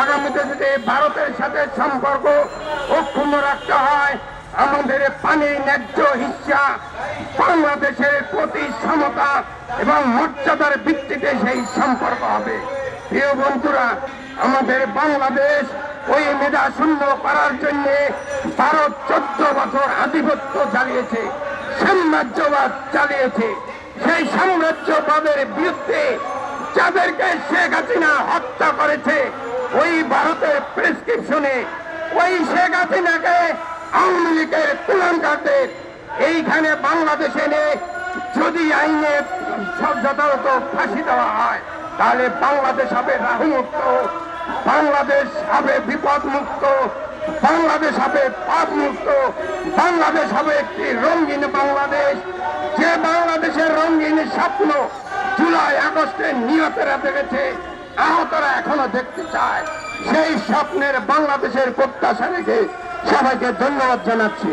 আগামীতে যদি ভারতের সাথে সম্পর্ক অক্ষুণ্ণ রাখতে হয়। আমাদের পানি ন্যায্য হিস্সা বাংলাদেশের প্রতি সমতা এবং মর্যাদার ভিত্তিতে সেই সম্পর্ক হবে। প্রিয় বন্ধুরা, আমাদের বাংলাদেশ ওই মেধা শূন্য করার জন্য ভারত চোদ্দ বছর আধিপত্য চালিয়েছে, সাম্রাজ্যবাদ চালিয়েছে। সেই সাম্রাজ্যবাদের বিরুদ্ধে যাদেরকে শেখ হাসিনা হত্যা করেছে ওই ভারতের প্রেসক্রিপশনে ওই শেখ হাসিনাকে আওয়ামী লীগের তুলনকারদের এইখানে বাংলাদেশে এনে যদি আইনে যথাযথ ফাঁসি দেওয়া হয়, তাহলে বাংলাদেশ হবে রাহুমুক্ত বাংলাদেশ হবে বিপদ মুক্ত বাংলাদেশ হবে পাপ মুক্ত বাংলাদেশ হবে একটি রঙিন বাংলাদেশ। যে বাংলাদেশের রঙিন স্বপ্ন জুলাই আগস্টে নিহতেরা দেখেছে এখনও দেখতে চায় সেই স্বপ্নের বাংলাদেশের প্রত্যাশা রেখে সবাইকে ধন্যবাদ জানাচ্ছি।